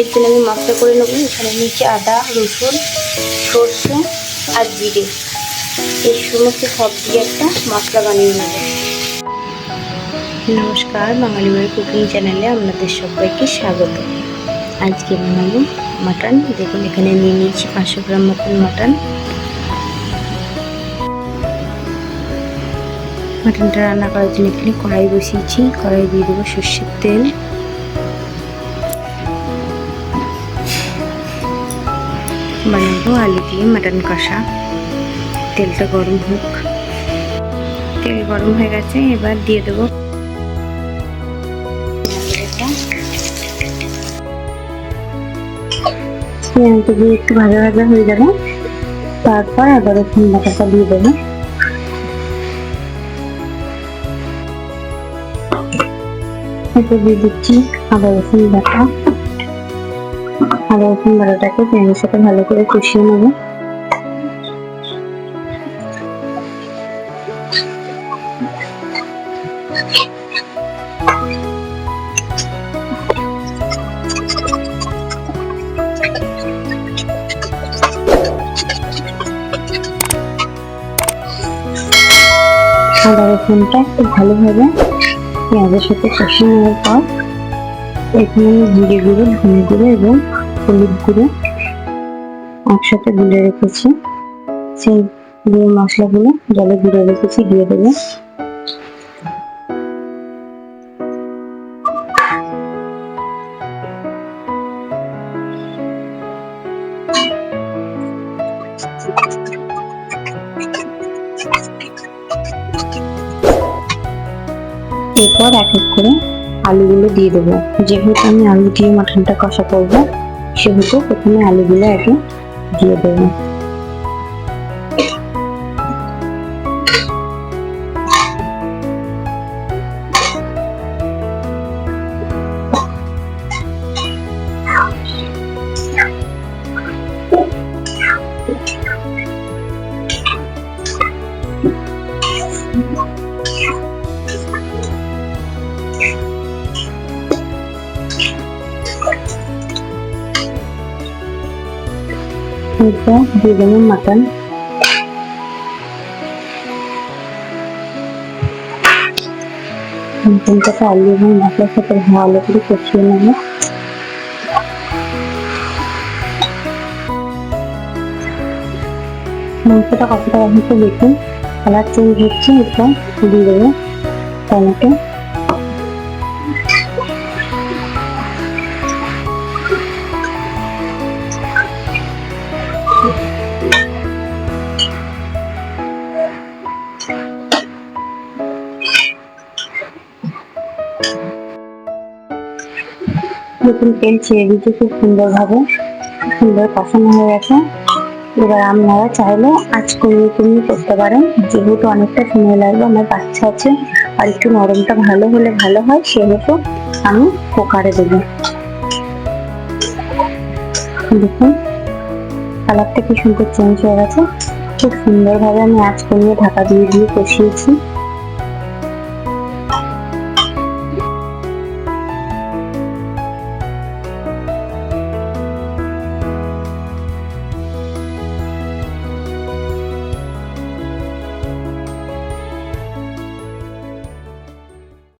এর জন্য আমি মশলা করে নেব। এখানে নিচে আদা, রসুন, সর্ষে আর জিরে। এই সমস্ত সব দিয়ে একটা মশলা বানিয়ে নেব। নমস্কার, বাঙালি মেয়ের কুকিং চ্যানেলে আপনাদের সবাইকে স্বাগত। আজকে বানাবো মাটন। দেখুন, এখানে নিয়ে নিয়েছি পাঁচশো গ্রাম মতন মাটন। মাটনটা রান্না করার জন্য এখানে কড়াই বসিয়েছি। কড়াই দিয়ে দেবো সর্ষের তেল। বানাবো আলু দিয়ে মাটন কষা। তেলটা গরম হোক। তেল গরম হয়ে গেছে, এবার দিয়ে দেবো পেঁয়াজটা। দিয়ে একটু ভাজা ভাজা হয়ে যাবে তারপর আবার রসুন বাটাটা দিয়ে দেবো। এতে দিয়ে দিচ্ছি আদা রসুন বাটা। আদা রসুন বাটাটাকে পেঁয়াজের সাথে ভালো করে কষিয়ে নেব। আদা রসুনটা একটু ভালোভাবে পেঁয়াজের সাথে কষিয়ে নেওয়ার পর এখানে জিরে গুঁড়ো, ধনে গুঁড়ো এবং হলুদ গুঁড়ো একসাথে গুলে রেখেছি। সেই দিয়ে মশলাগুলো জলে গুঁড়ো রেখেছি, দিয়ে দেবো। এরপর এক এক করে আলুগুলো দিয়ে দেবো। যেহেতু আমি আলু দিয়ে মাটনটা কষা করব সেহেতু প্রথমে আলুগুলো আগে দিয়ে দেবো এরপর দিয়ে দেবো মাটন মাটনটাকে আলু এবং মশলার সাথে ভালো করে কষিয়ে নেব। মাংসটা কতটা হচ্ছে দেখুন। কালার চেঞ্জ হচ্ছে এরপর দিয়ে দেবো টমেটো। নতুন তেল ছেড়ে খুব সুন্দরভাবে সুন্দর কষানো হয়ে গেছে। এবার আপনারা চাইলে আজ কমিয়ে কমিয়ে করতে পারেন। যেহেতু অনেকটা সময় লাগবে, আমার বাচ্চা আছে। আর একটু নরমটা ভালো হলে ভালো হয়, সেহেতু আমি কুকারে দেবো। দেখুন কালারটা কি সুন্দর চেঞ্জ হয়ে গেছে। খুব সুন্দরভাবে আমি আজ কমিয়ে ঢাকা দিয়ে দিয়ে কষিয়েছি।